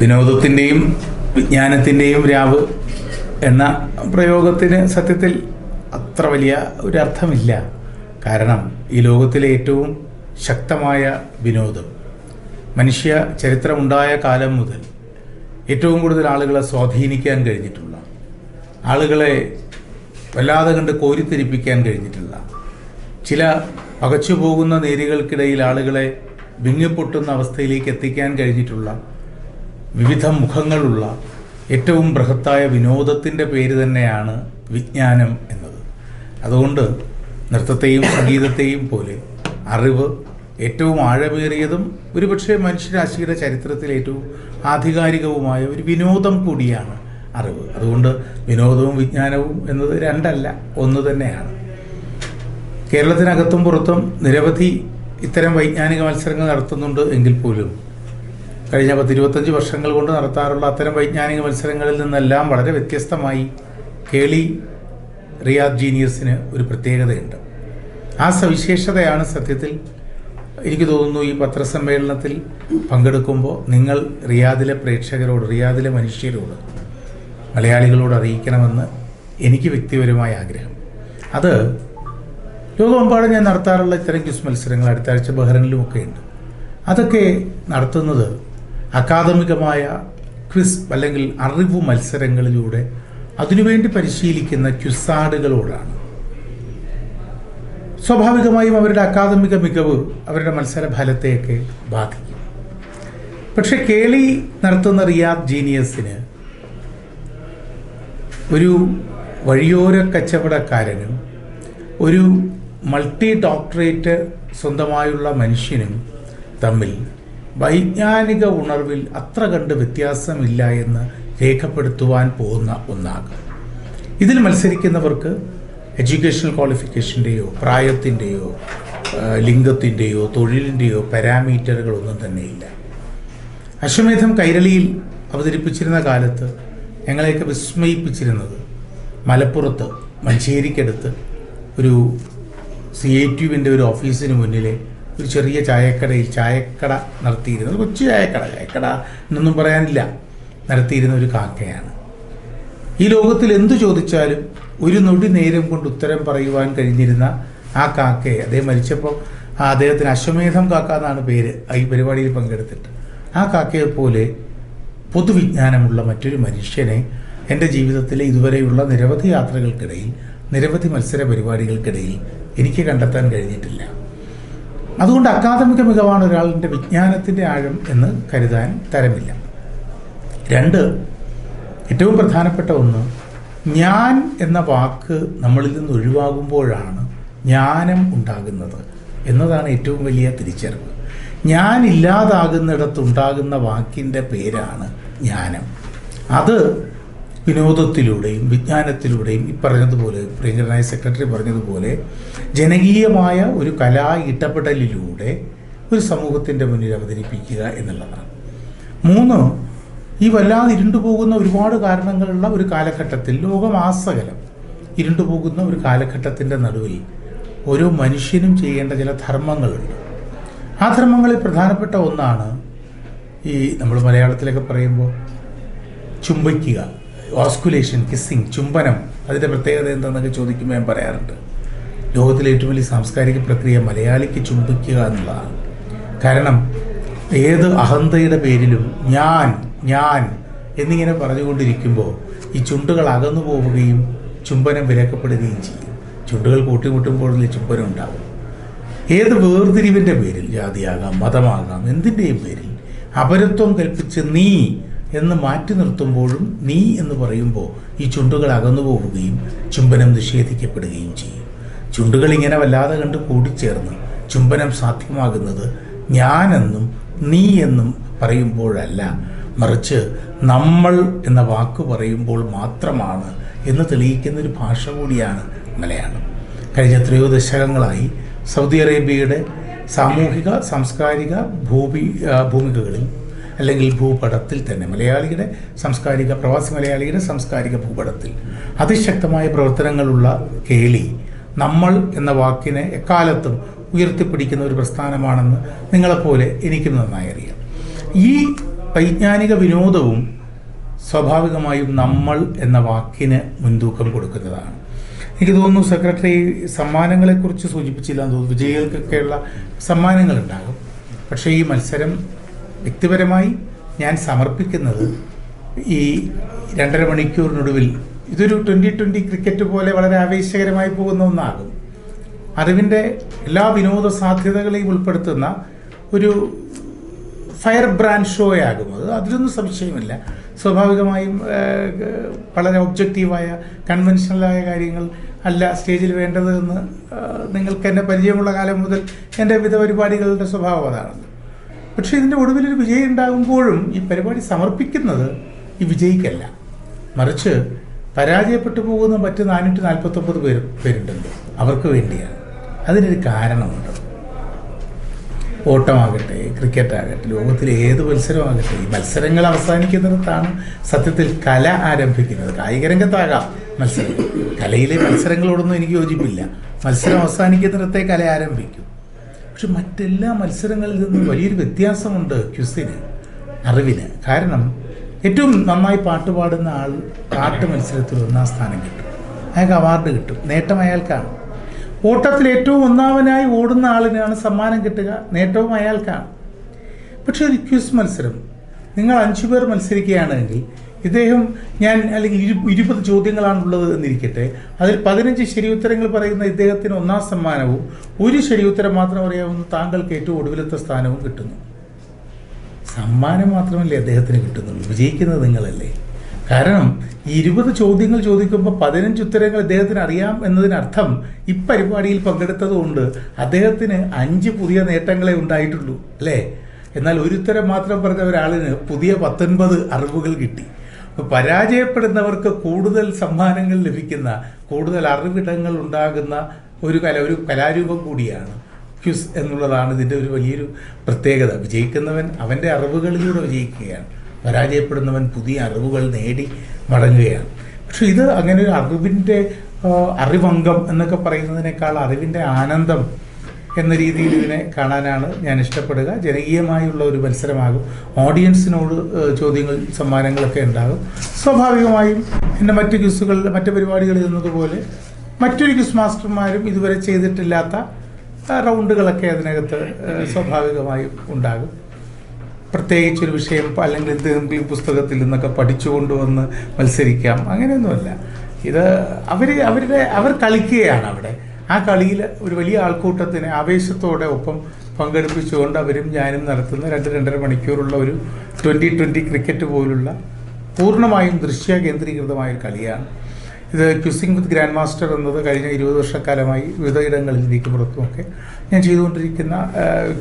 വിനോദത്തിന്റെയും വിജ്ഞാനത്തിന്റെയും രാവ് എന്ന പ്രയോഗത്തിന് സത്യത്തിൽ അത്ര വലിയ ഒരർത്ഥമില്ല. കാരണം ഈ ലോകത്തിലെ ഏറ്റവും ശക്തമായ വിനോദം മനുഷ്യ ചരിത്രമുണ്ടായ കാലം മുതൽ ഏറ്റവും കൂടുതൽ ആളുകളെ സ്വാധീനിക്കാൻ കഴിഞ്ഞിട്ടുള്ള ആളുകളെ വല്ലാതെ കണ്ട് കോരിത്തിരിപ്പിക്കാൻ കഴിഞ്ഞിട്ടുള്ള ചില പകച്ചു പോകുന്ന നേരികൾക്കിടയിൽ ആളുകളെ വിങ്ങിപ്പൊട്ടുന്ന അവസ്ഥയിലേക്ക് എത്തിക്കാൻ കഴിഞ്ഞിട്ടുള്ള വിവിധ മുഖങ്ങളുള്ള ഏറ്റവും ബൃഹത്തായ വിനോദത്തിന്റെ പേര് തന്നെയാണ് വിജ്ഞാനം എന്നത്. അതുകൊണ്ട് നൃത്തത്തെയും സംഗീതത്തെയും പോലെ അറിവ് ഏറ്റവും ആഴമേറിയതും ഒരുപക്ഷെ മനുഷ്യരാശിയുടെ ചരിത്രത്തിൽ ഏറ്റവും ആധികാരികവുമായ ഒരു വിനോദം കൂടിയാണ് അറിവ്. അതുകൊണ്ട് വിനോദവും വിജ്ഞാനവും എന്നത് രണ്ടല്ല ഒന്ന് തന്നെയാണ്. കേരളത്തിനകത്തും പുറത്തും നിരവധി ഇത്തരം വൈജ്ഞാനിക മത്സരങ്ങൾ നടത്തുന്നുണ്ട് എങ്കിൽ പോലും കഴിഞ്ഞ പത്തിരുപത്തഞ്ച് വർഷങ്ങൾ കൊണ്ട് നടത്താറുള്ള അത്തരം വൈജ്ഞാനിക മത്സരങ്ങളിൽ നിന്നെല്ലാം വളരെ വ്യത്യസ്തമായി കേളി റിയാദ് ജീനിയസിന് ഒരു പ്രത്യേകതയുണ്ട്. ആ സവിശേഷതയാണ് സത്യത്തിൽ എനിക്ക് തോന്നുന്നു ഈ പത്രസമ്മേളനത്തിൽ പങ്കെടുക്കുമ്പോൾ നിങ്ങൾ റിയാദിലെ പ്രേക്ഷകരോട് റിയാദിലെ മനുഷ്യരോട് മലയാളികളോട് അറിയിക്കണമെന്ന് എനിക്ക് വ്യക്തിപരമായ ആഗ്രഹം. അത് ലോകമെമ്പാടും ഞാൻ നടത്താറുള്ള ഇത്തരം ക്വിസ് മത്സരങ്ങൾ അടുത്ത ആഴ്ച ബഹ്റിനിലുമൊക്കെ ഉണ്ട്. അതൊക്കെ നടത്തുന്നത് അക്കാദമികമായ ക്വിസ് അല്ലെങ്കിൽ അറിവ് മത്സരങ്ങളിലൂടെ അതിനുവേണ്ടി പരിശീലിക്കുന്ന ക്യുസാഡുകളോടാണ്. സ്വാഭാവികമായും അവരുടെ അക്കാദമിക മികവ് അവരുടെ മത്സര ഫലത്തെയൊക്കെ ബാധിക്കും. പക്ഷെ കേളി നടത്തുന്ന റിയാദ് ജീനിയസിന് ഒരു വഴിയോര കച്ചവടക്കാരനും ഒരു മൾട്ടി ഡോക്ടറേറ്റ് സ്വന്തമായുള്ള മനുഷ്യനും തമ്മിൽ വൈജ്ഞാനിക ഉണർവിൽ അത്ര കണ്ട് വ്യത്യാസമില്ല എന്ന് രേഖപ്പെടുത്തുവാൻ പോകുന്ന ഒന്നാകും. ഇതിൽ മത്സരിക്കുന്നവർക്ക് എഡ്യൂക്കേഷണൽ ക്വാളിഫിക്കേഷന്റെയോ പ്രായത്തിന്റെയോ ലിംഗത്തിന്റെയോ തൊഴിലിന്റെയോ പാരാമീറ്ററുകളൊന്നും തന്നെയില്ല. അശ്വമേധം കൈരളിയിൽ അവതരിപ്പിച്ചിരുന്ന കാലത്ത് ഞങ്ങളെയൊക്കെ വിസ്മയിപ്പിച്ചിരുന്നത് മലപ്പുറത്ത് മഞ്ചേരിക്കടുത്ത് ഒരു സി ഐ ട്യൂബിന്റെ ഒരു ഓഫീസിന് മുന്നിലെ ഒരു ചെറിയ ചായക്കടയിൽ ചായക്കട നടത്തിയിരുന്നത് കൊച്ചു ചായക്കട ചായക്കട എന്നൊന്നും പറയാനില്ല. നടത്തിയിരുന്ന ഒരു കാക്കയാണ്. ഈ ലോകത്തിൽ എന്തു ചോദിച്ചാലും ഒരു നൊടി നേരം കൊണ്ട് ഉത്തരം പറയുവാൻ കഴിഞ്ഞിരുന്ന ആ കാക്കയെ അദ്ദേഹം മരിച്ചപ്പോൾ ആ അദ്ദേഹത്തിന് അശ്വമേധം കാക്ക എന്നാണ് പേര് ഈ പരിപാടിയിൽ പങ്കെടുത്തിട്ട്. ആ കാക്കയെ പോലെ പൊതുവിജ്ഞാനമുള്ള മറ്റൊരു മനുഷ്യനെ എന്റെ ജീവിതത്തിലെ ഇതുവരെയുള്ള നിരവധി യാത്രകൾക്കിടയിൽ നിരവധി മത്സര പരിപാടികൾക്കിടയിൽ എനിക്ക് കണ്ടെത്താൻ കഴിഞ്ഞിട്ടില്ല. അതുകൊണ്ട് അക്കാദമിക മികവാണ് ഒരാളിന്റെ വിജ്ഞാനത്തിന്റെ ആഴം എന്ന് കരുതാൻ തരമില്ല. രണ്ട് ഏറ്റവും പ്രധാനപ്പെട്ട ഒന്ന് ഞാൻ എന്ന വാക്ക് നമ്മളിൽ നിന്ന് ഒഴിവാകുമ്പോഴാണ് ജ്ഞാനം ഉണ്ടാകുന്നത് എന്നതാണ് ഏറ്റവും വലിയ തിരിച്ചറിവ്. ഞാൻ ഇല്ലാതാകുന്നിടത്തുണ്ടാകുന്ന വാക്കിന്റെ പേരാണ് ജ്ഞാനം. അത് വിനോദത്തിലൂടെയും വിജ്ഞാനത്തിലൂടെയും ഈ പറഞ്ഞതുപോലെ പ്രിയങ്കരനായ സെക്രട്ടറി പറഞ്ഞതുപോലെ ജനകീയമായ ഒരു കലാ ഇടപെടലിലൂടെ ഒരു സമൂഹത്തിന്റെ മുന്നിൽ അവതരിപ്പിക്കുക എന്നുള്ളതാണ്. മൂന്ന് ഈ വല്ലാതെ ഇരുണ്ടുപോകുന്ന ഒരുപാട് കാരണങ്ങളുള്ള ഒരു കാലഘട്ടത്തിൽ ലോകമാസകലം ഇരുണ്ടുപോകുന്ന ഒരു കാലഘട്ടത്തിന്റെ നടുവിൽ ഓരോ മനുഷ്യനും ചെയ്യേണ്ട ചില ധർമ്മങ്ങളുണ്ട്. ആ ധർമ്മങ്ങളിൽ പ്രധാനപ്പെട്ട ഒന്നാണ് ഈ നമ്മൾ മലയാളത്തിലൊക്കെ പറയുമ്പോൾ ചുംബിക്കുക. ഓസ്കുലേഷൻ കിസ്സിങ് ചുംബനം അതിന്റെ പ്രത്യേകത എന്താണെന്നൊക്കെ ചോദിക്കുമ്പോൾ ഞാൻ പറയാറുണ്ട്. ലോകത്തിലെ ഏറ്റവും വലിയ സാംസ്കാരിക പ്രക്രിയ മലയാളിക്ക് ചുംബിക്കുക എന്നുള്ളതാണ്. കാരണം ഏത് അഹന്തയുടെ പേരിലും ഞാൻ ഞാൻ എന്നിങ്ങനെ പറഞ്ഞുകൊണ്ടിരിക്കുമ്പോൾ ഈ ചുണ്ടുകൾ അകന്നു പോവുകയും ചുംബനം വിലക്കപ്പെടുകയും ചെയ്യും. ചുണ്ടുകൾ കൂട്ടിമുട്ടുമ്പോഴല്ലേ ചുംബനം ഉണ്ടാവും. ഏത് വേർതിരിവിന്റെ പേരിൽ ജാതിയാകാം മതമാകാം എന്തിന്റെയും പേരിൽ അപരത്വം കൽപ്പിച്ച് നീ എന്ന് മാറ്റി നിർത്തുമ്പോഴും നീ എന്ന് പറയുമ്പോൾ ഈ ചുണ്ടുകൾ അകന്നു പോവുകയും ചുംബനം നിഷേധിക്കപ്പെടുകയും ചെയ്യും. ചുണ്ടുകൾ ഇങ്ങനെ വല്ലാതെ കണ്ട് കൂടിച്ചേർന്ന് ചുംബനം സാധ്യമാകുന്നത് ഞാനെന്നും നീ എന്നും പറയുമ്പോഴല്ല. മറിച്ച് നമ്മൾ എന്ന വാക്ക് പറയുമ്പോൾ മാത്രമാണ് എന്ന് തെളിയിക്കുന്ന ഒരു ഭാഷ കൂടിയാണ് മലയാളം. കഴിഞ്ഞ എത്രയോ ദശകങ്ങളായി സൗദി അറേബ്യയുടെ സാമൂഹിക സാംസ്കാരിക ഭൂമി ഭൂമികകളിൽ അല്ലെങ്കിൽ ഭൂപടത്തിൽ തന്നെ. മലയാളിയുടെ സാംസ്കാരിക പ്രവാസി മലയാളിയുടെ സാംസ്കാരിക ഭൂപടത്തിൽ. അതിശക്തമായ പ്രവർത്തനങ്ങളുള്ള കേളി നമ്മൾ എന്ന വാക്കിനെ എക്കാലത്തും ഉയർത്തിപ്പിടിക്കുന്ന ഒരു പ്രസ്ഥാനമാണെന്ന് നിങ്ങളെപ്പോലെ എനിക്കും നന്നായി അറിയാം. ഈ വൈജ്ഞാനിക വിനോദവും സ്വാഭാവികമായും നമ്മൾ എന്ന വാക്കിന് മുൻതൂക്കം കൊടുക്കുന്നതാണ്. എനിക്ക് തോന്നുന്നു സെക്രട്ടറി സമ്മാനങ്ങളെക്കുറിച്ച് സൂചിപ്പിച്ചില്ല എന്ന് തോന്നുന്നു. വിജയികൾക്കൊക്കെയുള്ള സമ്മാനങ്ങളുണ്ടാകും. പക്ഷേ ഈ മത്സരം വ്യക്തിപരമായി ഞാൻ സമർപ്പിക്കുന്നത് ഈ രണ്ടര മണിക്കൂറിനൊടുവിൽ ഇതൊരു ട്വന്റി ട്വന്റി ക്രിക്കറ്റ് പോലെ വളരെ ആവേശകരമായി പോകുന്ന ഒന്നാകും. അറിവിന്റെ എല്ലാ വിനോദ സാധ്യതകളെയും ഉൾപ്പെടുത്തുന്ന ഒരു ഫയർ ബ്രാൻഡ് ഷോ ആകും അത്. അതിലൊന്നും സംശയമില്ല. സ്വാഭാവികമായും വളരെ ഒബ്ജക്റ്റീവായ കൺവെൻഷനലായ കാര്യങ്ങൾ അല്ല സ്റ്റേജിൽ വേണ്ടത് എന്ന് നിങ്ങൾക്ക് എന്നെ പരിചയമുള്ള കാലം മുതൽ എന്റെ വിവിധ പരിപാടികളുടെ സ്വഭാവം അതാണല്ലോ പക്ഷേ ഇതിന്റെ ഒടുവിൽ ഒരു വിജയം ഉണ്ടാകുമ്പോഴും ഈ പരിപാടി സമർപ്പിക്കുന്നത് ഈ വിജയിക്കല്ല. മറിച്ച് പരാജയപ്പെട്ടു പോകുന്ന മറ്റ് നാനൂറ്റി നാൽപ്പത്തൊമ്പത് പേര് പേരുണ്ടല്ലോ. അവർക്ക് വേണ്ടിയാണ്. അതിനൊരു കാരണമുണ്ട്. ഓട്ടമാകട്ടെ ക്രിക്കറ്റ് ആകട്ടെ ലോകത്തിലെ ഏത് മത്സരമാകട്ടെ ഈ മത്സരങ്ങൾ അവസാനിക്കുന്നിടത്താണ് സത്യത്തിൽ കല ആരംഭിക്കുന്നത്. കായിക രംഗത്താകാം മത്സരം. കലയിലെ മത്സരങ്ങളോടൊന്നും എനിക്ക് യോജിപ്പില്ല. മത്സരം അവസാനിക്കുന്നിടത്തെ കല ആരംഭിക്കും. പക്ഷെ മറ്റെല്ലാ മത്സരങ്ങളിൽ നിന്നും വലിയൊരു വ്യത്യാസമുണ്ട് ക്യുസിന് അറിവിന്. കാരണം ഏറ്റവും നന്നായി പാട്ട് പാടുന്ന ആൾ പാട്ട് മത്സരത്തിൽ ഒന്നാം സ്ഥാനം കിട്ടും. അയാൾക്ക് അവാർഡ് കിട്ടും. നേട്ടം അയാൾക്കാണ്. ഓട്ടത്തിൽ ഏറ്റവും ഒന്നാമനായി ഓടുന്ന ആളിനാണ് സമ്മാനം കിട്ടുക. നേട്ടവും അയാൾക്കാണ്. പക്ഷെ ഒരു ക്യൂസ് മത്സരം. നിങ്ങൾ അഞ്ചു പേർ മത്സരിക്കുകയാണെങ്കിൽ ഇദ്ദേഹം ഞാൻ അല്ലെങ്കിൽ ഇരു ഇരുപത് ചോദ്യങ്ങളാണുള്ളത് എന്നിരിക്കട്ടെ. അതിൽ പതിനഞ്ച് ശരിയുത്തരങ്ങൾ പറയുന്ന ഇദ്ദേഹത്തിന് ഒന്നാം സമ്മാനവും ഒരു ശരിയുത്തരം മാത്രം അറിയാവുന്ന താങ്കൾക്ക് ഏറ്റവും ഒടുവിലത്തെ സ്ഥാനവും കിട്ടുന്നു. സമ്മാനം മാത്രമല്ലേ അദ്ദേഹത്തിന് കിട്ടുന്നുള്ളൂ. വിജയിക്കുന്നത് നിങ്ങളല്ലേ. കാരണം ഇരുപത് ചോദ്യങ്ങൾ ചോദിക്കുമ്പോൾ പതിനഞ്ച് ഉത്തരങ്ങൾ അദ്ദേഹത്തിന് അറിയാം എന്നതിനർത്ഥം ഈ പരിപാടിയിൽ പങ്കെടുത്തതുകൊണ്ട് അദ്ദേഹത്തിന് അഞ്ച് പുതിയ നേട്ടങ്ങളെ ഉണ്ടായിട്ടുള്ളൂ. അല്ലേ? എന്നാൽ ഒരുത്തരം മാത്രം പറഞ്ഞ ഒരാളിന് പുതിയ പത്തൊൻപത് അറിവുകൾ കിട്ടി. പരാജയപ്പെടുന്നവർക്ക് കൂടുതൽ സമ്മാനങ്ങൾ ലഭിക്കുന്ന കൂടുതൽ അറിവിടങ്ങൾ ഉണ്ടാകുന്ന ഒരു കല ഒരു കലാരൂപം കൂടിയാണ് ക്യുസ് എന്നുള്ളതാണ് ഇതിന്റെ ഒരു വലിയൊരു പ്രത്യേകത. വിജയിക്കുന്നവൻ അവന്റെ അറിവുകളിലൂടെ വിജയിക്കുകയാണ്. പരാജയപ്പെടുന്നവൻ പുതിയ അറിവുകൾ നേടി മടങ്ങുകയാണ്. പക്ഷെ ഇത് അങ്ങനെ ഒരു അറിവിന്റെ അറിവംഗം എന്നൊക്കെ പറയുന്നതിനേക്കാൾ അറിവിന്റെ ആനന്ദം എന്ന രീതിയിൽ ഇതിനെ കാണാനാണ് ഞാൻ ഇഷ്ടപ്പെടുക. ജനകീയമായുള്ള ഒരു മത്സരമാകും. ഓഡിയൻസിനോട് ചോദ്യങ്ങൾ സമ്മാനങ്ങളൊക്കെ ഉണ്ടാകും. സ്വാഭാവികമായും എന്റെ മറ്റ് ക്യൂസുകളിൽ മറ്റ് പരിപാടികളിൽ നിന്നതുപോലെ മറ്റൊരു ക്യൂസ് മാസ്റ്റർമാരും ഇതുവരെ ചെയ്തിട്ടില്ലാത്ത റൗണ്ടുകളൊക്കെ അതിനകത്ത് സ്വാഭാവികമായും ഉണ്ടാകും. പ്രത്യേകിച്ച് ഒരു വിഷയം അല്ലെങ്കിൽ എന്തെങ്കിലും പുസ്തകത്തിൽ നിന്നൊക്കെ പഠിച്ചുകൊണ്ടുവന്ന് മത്സരിക്കാം. അങ്ങനെയൊന്നുമല്ല. ഇത് അവർ അവരുടെ അവർ കളിക്കുകയാണ് അവിടെ. ആ കളിയിൽ ഒരു വലിയ ആൾക്കൂട്ടത്തിനെ ആവേശത്തോടെ ഒപ്പം പങ്കെടുപ്പിച്ചുകൊണ്ട് അവരും ഞാനും നടത്തുന്ന രണ്ട് രണ്ടര മണിക്കൂറുള്ള ഒരു ട്വന്റി ട്വന്റി ക്രിക്കറ്റ് പോലുള്ള പൂർണമായും ദൃശ്യ കേന്ദ്രീകൃതമായ ഒരു കളിയാണ്. ഇത് ക്യുസിംഗ് വിത്ത് ഗ്രാൻഡ് മാസ്റ്റർ എന്നത് കഴിഞ്ഞ ഇരുപത് വർഷക്കാലമായി വിവിധ ഇടങ്ങളിൽ നീക്കി പുറത്തുമൊക്കെ ഞാൻ ചെയ്തുകൊണ്ടിരിക്കുന്ന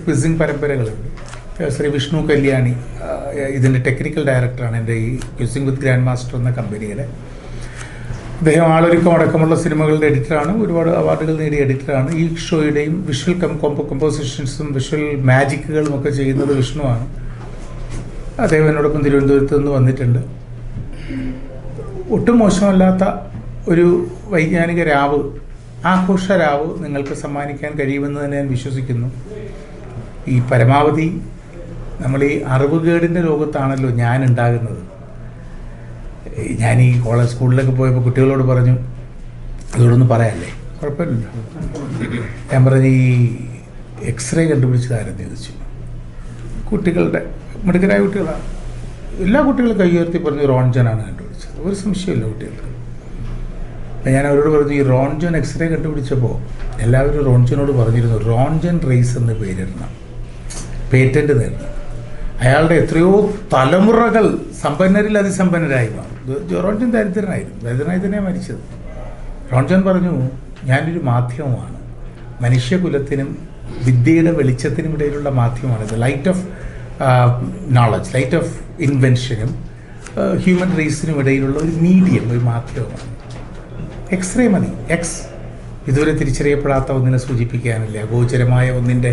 ക്വിസിംഗ് പരമ്പരകളുണ്ട്. ശ്രീ വിഷ്ണു കല്യാണി ഇതിന്റെ ടെക്നിക്കൽ ഡയറക്ടറാണ് എന്റെ ഈ ക്യുസിംഗ് വിത്ത് ഗ്രാൻഡ് മാസ്റ്റർ എന്ന കമ്പനിയുടെ അദ്ദേഹം ആളൊരുക്കം അടക്കമുള്ള സിനിമകളുടെ എഡിറ്ററാണ്. ഒരുപാട് അവാർഡുകൾ നേടിയ എഡിറ്ററാണ്. ഈ ഷോയുടെയും വിഷ്വൽ കം കോമ്പോ കമ്പോസിഷൻസും വിഷ്വൽ മാജിക്കുകളും ഒക്കെ ചെയ്യുന്നത് വിഷ്ണുവാണ്. അദ്ദേഹം എന്നോടൊപ്പം തിരുവനന്തപുരത്ത് നിന്ന് വന്നിട്ടുണ്ട്. ഒട്ടും മോശമല്ലാത്ത ഒരു വൈജ്ഞാനിക രാവ് ആഘോഷ രാവ് നിങ്ങൾക്ക് സമ്മാനിക്കാൻ കഴിയുമെന്ന് തന്നെ ഞാൻ വിശ്വസിക്കുന്നു. ഈ പരമാവധി നമ്മൾ ഈ അറിവുകേടിന്റെ ലോകത്താണല്ലോ ഞാൻ ഉണ്ടാകുന്നത് ഞാൻ ഈ കോളേജ് സ്കൂളിലൊക്കെ പോയപ്പോൾ കുട്ടികളോട് പറഞ്ഞു ഇതോടൊന്ന് പറയാല്ലേ കുഴപ്പമില്ലല്ലോ ഞാൻ പറഞ്ഞു ഈ എക്സ്റേ കണ്ടുപിടിച്ചതാരെന്ന് ചോദിച്ചു? കുട്ടികളുടെ മിടുക്കരായ കുട്ടികളാണ് എല്ലാ കുട്ടികളും കൈ പറഞ്ഞു റോൺജനാണ് കണ്ടുപിടിച്ചത്. ഒരു സംശയമില്ല കുട്ടികൾക്ക്. അപ്പം ഞാൻ അവരോട് പറഞ്ഞു ഈ റോൺജൻ എക്സ്റേ കണ്ടുപിടിച്ചപ്പോൾ എല്ലാവരും റോൺജനോട് പറഞ്ഞിരുന്നു റോൺജൻ റേസ് എന്ന് പേരിടണം. പേറ്റന്റ് നേടണം അയാളുടെ എത്രയോ തലമുറകൾ സമ്പന്നരിൽ അതിസമ്പന്നരായി മാറും. ഇത് റോൺജൻ ദരിദ്രനായിരുന്നു. ദരിദ്രനായി തന്നെ മരിച്ചത്. റോൺജൻ പറഞ്ഞു ഞാനൊരു മാധ്യമമാണ്. മനുഷ്യകുലത്തിനും വിദ്യയുടെ വെളിച്ചത്തിനും ഇടയിലുള്ള മാധ്യമമാണ്. Light of knowledge light of ഇൻവെൻഷനും human റേസിനും ഇടയിലുള്ള ഒരു മീഡിയം ഒരു മാധ്യമമാണ്. എക്സ്റേ മതി. എക്സ് ഇതുവരെ തിരിച്ചറിയപ്പെടാത്ത ഒന്നിനെ സൂചിപ്പിക്കാനല്ലേ. അഗോചരമായ ഒന്നിന്റെ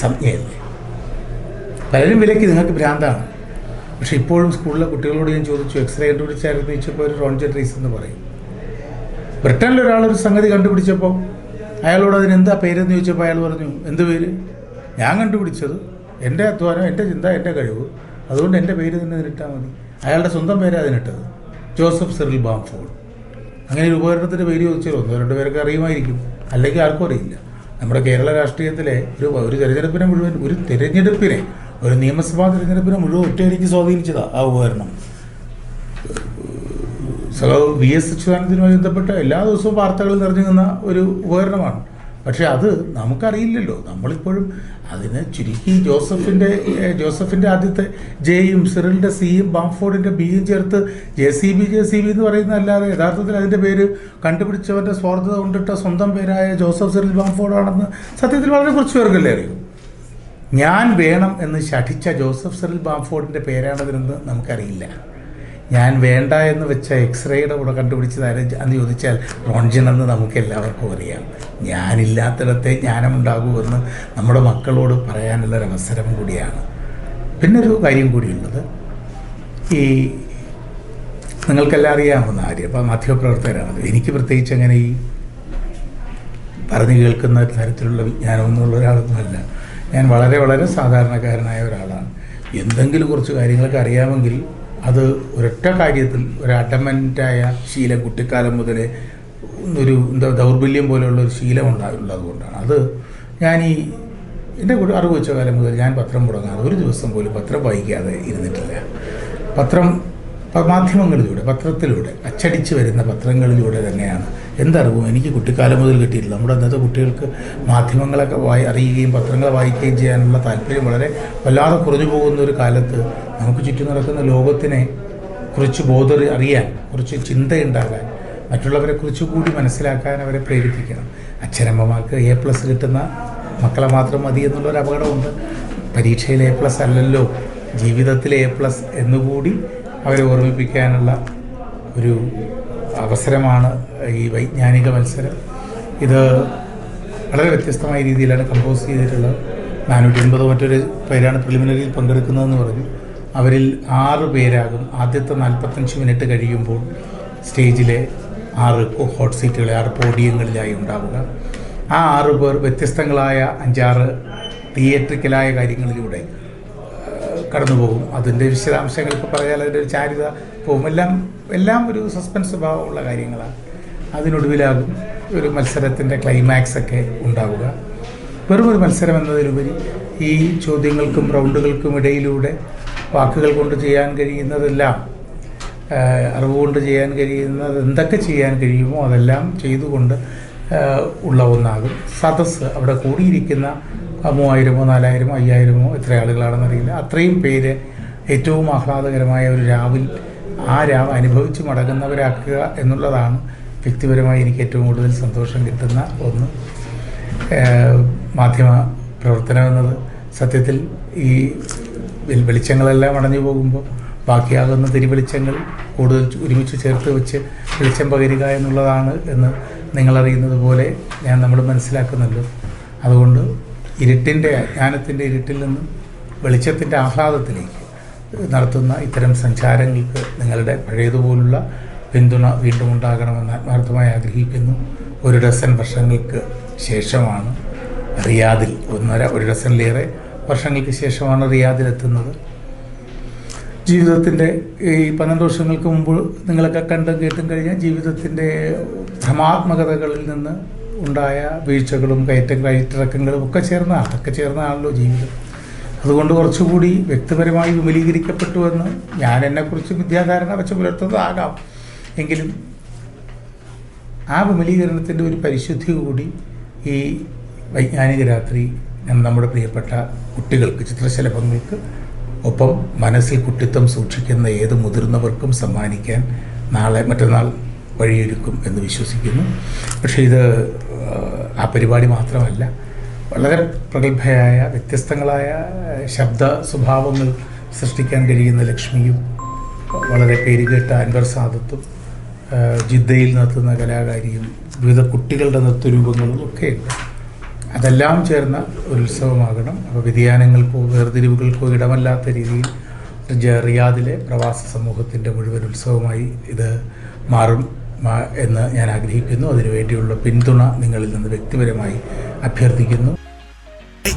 സംജ്ഞയല്ലേ? പലരും വിലക്ക് നിങ്ങൾക്ക് ഭ്രാന്താണ്. പക്ഷെ ഇപ്പോഴും സ്കൂളിലെ കുട്ടികളോട് ഞാൻ ചോദിച്ചു എക്സ്റേ കണ്ടുപിടിച്ചായിരുന്നു ചോദിച്ചപ്പോൾ ഒരു റോൺജെട്രീസ് എന്ന് പറയും. ബ്രിട്ടനിൽ ഒരാളൊരു സംഗതി കണ്ടുപിടിച്ചപ്പോൾ അയാളോട് അതിന് എന്താ പേരെന്ന് ചോദിച്ചപ്പോൾ അയാൾ പറഞ്ഞു എന്ത് പേര്? ഞാൻ കണ്ടുപിടിച്ചത് എന്റെ അധ്വാനം എന്റെ ചിന്ത എന്റെ കഴിവ്. അതുകൊണ്ട് എന്റെ പേര് തന്നെ അതിനിട്ടാൽ മതി. അയാളുടെ സ്വന്തം പേര് അതിനിട്ടത് ജോസഫ് സെറിൽ ബാംഫോർഡ് അങ്ങനെ ഒരു ഉപകരണത്തിന്റെ പേര് ചോദിച്ചാൽ ഒന്നോ രണ്ടു പേരൊക്കെ അറിയുമായിരിക്കും. അല്ലെങ്കിൽ ആർക്കും അറിയില്ല. നമ്മുടെ കേരള രാഷ്ട്രീയത്തിലെ ഒരു ഒരു തെരഞ്ഞെടുപ്പിനെ മുഴുവൻ ഒരു തിരഞ്ഞെടുപ്പിനെ ഒരു നിയമസഭാ തിരഞ്ഞെടുപ്പിനെ മുഴുവൻ ഒറ്റയടിക്ക് സ്വാധീനിച്ചതാ ആ ഉപകരണം. വി എസ് അച്യുതാനന്ദനുമായി ബന്ധപ്പെട്ട എല്ലാ ദിവസവും വാർത്തകൾ നിറഞ്ഞു നിന്ന ഒരു ഉപകരണമാണ്. പക്ഷേ അത് നമുക്കറിയില്ലല്ലോ. നമ്മളിപ്പോഴും അതിന് ചുരുക്കി ജോസഫിന്റെ ജോസഫിന്റെ ആദ്യത്തെ ജെയും സിറിലിന്റെ സിയും ബാംഫോർഡിന്റെ ബിയും ചേർത്ത് J C B J C B എന്ന് പറയുന്നതല്ലാതെ യഥാർത്ഥത്തിൽ അതിന്റെ പേര് കണ്ടുപിടിച്ചവന്റെ സ്വാർത്ഥത കൊണ്ടിട്ട സ്വന്തം പേരായ ജോസഫ് സിറിൽ ബാംഫോർഡാണെന്ന് സത്യത്തിൽ വളരെ കുറച്ച് പേർക്കല്ലേ അറിയൂ. ഞാൻ വേണം എന്ന് ശഠിച്ച ജോസഫ് സെറിൽ ബാംഫോർഡിന്റെ പേരാണതിനെന്ന് നമുക്കറിയില്ല. ഞാൻ വേണ്ട എന്ന് വെച്ച എക്സ്റേയുടെ കൂടെ കണ്ടുപിടിച്ചത് അന്ന് ചോദിച്ചാൽ റോൺജിൻ എന്ന് നമുക്ക് എല്ലാവർക്കും അറിയാം. ഞാനില്ലാത്തിടത്തെ ജ്ഞാനമുണ്ടാകുമെന്ന് നമ്മുടെ മക്കളോട് പറയാനുള്ളൊരു അവസരം കൂടിയാണ്. പിന്നെ ഒരു കാര്യം കൂടിയുള്ളത്. ഈ നിങ്ങൾക്കെല്ലാം അറിയാവുന്ന കാര്യം. അപ്പോൾ മാധ്യമപ്രവർത്തകരാണത് എനിക്ക് പ്രത്യേകിച്ച് അങ്ങനെ ഈ പറഞ്ഞു കേൾക്കുന്ന തരത്തിലുള്ള വിജ്ഞാനമൊന്നുള്ള ഒരാളൊന്നുമല്ല. ഞാൻ വളരെ വളരെ സാധാരണക്കാരനായ ഒരാളാണ്. എന്തെങ്കിലും കുറച്ച് കാര്യങ്ങളൊക്കെ അറിയാമെങ്കിൽ അത് ഒരൊറ്റ കാര്യത്തിൽ ഒരു അഡമന്റായ ശീലം കുട്ടിക്കാലം മുതലേ ഒരു എന്താ ദൗർബല്യം പോലെയുള്ള ഒരു ശീലം ഉണ്ടായുള്ളത് കൊണ്ടാണ്. അത് ഞാൻ ഈ എന്റെ കൂടെ അറിവ് വെച്ച കാലം മുതൽ ഞാൻ പത്രം മുടങ്ങാതെ ഒരു ദിവസം പോലും പത്രം വായിക്കാതെ ഇരുന്നിട്ടില്ല. പത്രം മാധ്യമങ്ങളിലൂടെ പത്രത്തിലൂടെ അച്ചടിച്ച് വരുന്ന പത്രങ്ങളിലൂടെ തന്നെയാണ്. എന്തറിവും എനിക്ക് കുട്ടിക്കാലം മുതൽ കിട്ടിയിട്ടില്ല. നമ്മുടെ അന്നത്തെ കുട്ടികൾക്ക് മാധ്യമങ്ങളൊക്കെ വായി അറിയുകയും പത്രങ്ങൾ വായിക്കുകയും ചെയ്യാനുള്ള താല്പര്യം വളരെ വല്ലാതെ കുറഞ്ഞു പോകുന്ന ഒരു കാലത്ത് നമുക്ക് ചുറ്റും നടക്കുന്ന ലോകത്തിനെ കുറിച്ച് ബോധ അറിയാൻ കുറച്ച് ചിന്തയുണ്ടാകാൻ മറ്റുള്ളവരെ കുറിച്ച് കൂടി മനസ്സിലാക്കാൻ അവരെ പ്രേരിപ്പിക്കണം. അച്ഛനമ്മമാർക്ക് എ പ്ലസ് കിട്ടുന്ന മക്കളെ മാത്രം മതി എന്നുള്ളൊരു അപകടമുണ്ട്. പരീക്ഷയിൽ എ പ്ലസ് അല്ലല്ലോ ജീവിതത്തിൽ എ പ്ലസ് എന്നുകൂടി അവരെ ഓർമ്മിപ്പിക്കാനുള്ള ഒരു അവസരമാണ് ഈ വൈജ്ഞാനിക മത്സരം. ഇത് വളരെ വ്യത്യസ്തമായ രീതിയിലാണ് കമ്പോസ് ചെയ്തിട്ടുള്ളത്. നാനൂറ്റി എൺപത് മറ്റൊരു പേരാണ് പ്രിലിമിനറിയിൽ പങ്കെടുക്കുന്നതെന്ന് പറഞ്ഞു. അവരിൽ ആറ് പേരാകും ആദ്യത്തെ നാൽപ്പത്തഞ്ച് മിനിറ്റ് കഴിയുമ്പോൾ സ്റ്റേജിലെ ആറ് ഹോട്ട് സീറ്റുകളെ ആറ് പോഡിയങ്ങളിലായി ഉണ്ടാവുക. ആ ആറ് പേർ വ്യത്യസ്തങ്ങളായ അഞ്ചാറ് തിയേറ്ററിക്കലായ കാര്യങ്ങളിലൂടെ കടന്നു പോകും അതിന്റെ വിശദാംശങ്ങൾക്ക് പറയാൻ അതിന്റെ ഒരു ചാരിത പോകും. എല്ലാം എല്ലാം ഒരു സസ്പെൻസ് ഭാവമുള്ള കാര്യങ്ങളാണ്. അതിനൊടുവിലാകും ഒരു മത്സരത്തിന്റെ ക്ലൈമാക്സ് ഒക്കെ ഉണ്ടാവുക. വെറും ഒരു മത്സരം എന്നതിലുപരി ഈ ചോദ്യങ്ങൾക്കും റൗണ്ടുകൾക്കും ഇടയിലൂടെ വാക്കുകൾ കൊണ്ട് ചെയ്യാൻ കഴിയുന്നതെല്ലാം ആഹ് അറിവ് കൊണ്ട് ചെയ്യാൻ കഴിയുന്നത് എന്തൊക്കെ ചെയ്യാൻ കഴിയുമോ അതെല്ലാം ചെയ്തുകൊണ്ട് ഉള്ള ഒന്നാകും. സദസ്സ് അവിടെ കൂടിയിരിക്കുന്ന മൂവായിരമോ നാലായിരമോ അയ്യായിരമോ എത്ര ആളുകളാണെന്നറിയില്ല അത്രയും പേര് ഏറ്റവും ആഹ്ലാദകരമായ ഒരു രാവിൽ ആ രാവ് അനുഭവിച്ച് മടങ്ങുന്നവരാക്കുക എന്നുള്ളതാണ് വ്യക്തിപരമായി എനിക്ക് ഏറ്റവും കൂടുതൽ സന്തോഷം കിട്ടുന്ന ഒന്ന്. മാധ്യമ പ്രവർത്തനം എന്നത് സത്യത്തിൽ ഈ വെളിച്ചങ്ങളെല്ലാം അടഞ്ഞു പോകുമ്പോൾ ബാക്കിയാകുന്ന തിരുവെളിച്ചങ്ങൾ കൂടുതൽ ഒരുമിച്ച് ചേർത്ത് വെച്ച് വെളിച്ചം പകരുക എന്നുള്ളതാണ് എന്ന് നിങ്ങളറിയുന്നത് പോലെ ഞാൻ നമ്മൾ മനസ്സിലാക്കുന്നുണ്ട്. അതുകൊണ്ട് ഇരുട്ടിന്റെ അജ്ഞാനത്തിന്റെ ഇരുട്ടിൽ നിന്നും വെളിച്ചത്തിന്റെ ആഹ്ലാദത്തിലേക്ക് നടത്തുന്ന ഇത്തരം സഞ്ചാരങ്ങൾക്ക് നിങ്ങളുടെ പഴയതുപോലുള്ള പിന്തുണ വീണ്ടും ഉണ്ടാകണമെന്ന് ആത്മാർത്ഥമായി ആഗ്രഹിക്കുന്നു. ഒരു ഡസൻ വർഷങ്ങൾക്ക് ശേഷമാണ് റിയാദിൽ ഒന്നര ഒരു ഡസനിലേറെ വർഷങ്ങൾക്ക് ശേഷമാണ് റിയാദിൽ എത്തുന്നത്. ജീവിതത്തിന്റെ ഈ പന്ത്രണ്ട് വർഷങ്ങൾക്ക് മുമ്പ് നിങ്ങളൊക്കെ കണ്ടും കേട്ടും കഴിഞ്ഞാൽ ജീവിതത്തിന്റെ ഭ്രമാത്മകതകളിൽ നിന്ന് ഉണ്ടായ വീഴ്ചകളും കയറ്റം കയറ്റിറക്കങ്ങളും ഒക്കെ ചേർന്ന അതൊക്കെ ചേർന്നതാണല്ലോ ജീവിതം. അതുകൊണ്ട് കുറച്ചുകൂടി വ്യക്തിപരമായി വിപുലീകരിക്കപ്പെട്ടു എന്ന് ഞാൻ എന്നെക്കുറിച്ച് വിദ്യാധാരണ വെച്ച് പുലർത്തുന്നതാകാം. എങ്കിലും ആ വിപുലീകരണത്തിന്റെ ഒരു പരിശുദ്ധി കൂടി ഈ വൈജ്ഞാനിക രാത്രി നമ്മുടെ പ്രിയപ്പെട്ട കുട്ടികൾക്ക് ചിത്രശലഭങ്ങൾക്ക് ഒപ്പം മനസ്സിൽ കുട്ടിത്വം സൂക്ഷിക്കുന്ന ഏത് മുതിർന്നവർക്കും സമ്മാനിക്കാൻ നാളെ മറ്റന്നാൾ വഴിയൊരുക്കും എന്ന് വിശ്വസിക്കുന്നു. പക്ഷേ ഇത് ആ, പരിപാടി മാത്രമല്ല വളരെ പ്രഗത്ഭയായ വ്യത്യസ്തങ്ങളായ ശബ്ദ സ്വഭാവങ്ങൾ സൃഷ്ടിക്കാൻ കഴിയുന്ന ലക്ഷ്മിയും വളരെ പേരുകേട്ട അൻവർ സാദത്തും ജിദ്ദയിൽ നിർത്തുന്ന കലാകാരിയും വിവിധ കുട്ടികളുടെ നൃത്തരൂപങ്ങളും ഒക്കെയുണ്ട്. അതെല്ലാം ചേർന്ന ഒരു ഉത്സവമാകണം. അപ്പോൾ വ്യതിയാനങ്ങൾക്കോ വേർതിരിവുകൾക്കോ ഇടമല്ലാത്ത രീതിയിൽ റിയാദിലെ പ്രവാസ സമൂഹത്തിന്റെ മുഴുവൻ ഉത്സവമായി ഇത് മാറും. എന്ന് ഞാൻ ആഗ്രഹിക്കുന്നു അതിനുവേണ്ടിയുള്ള പിന്തുണ നിങ്ങളിൽ നിന്ന് വ്യക്തിപരമായി അഭ്യർത്ഥിക്കുന്നു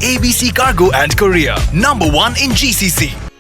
ABC Cargo and Korea, number one in GCC.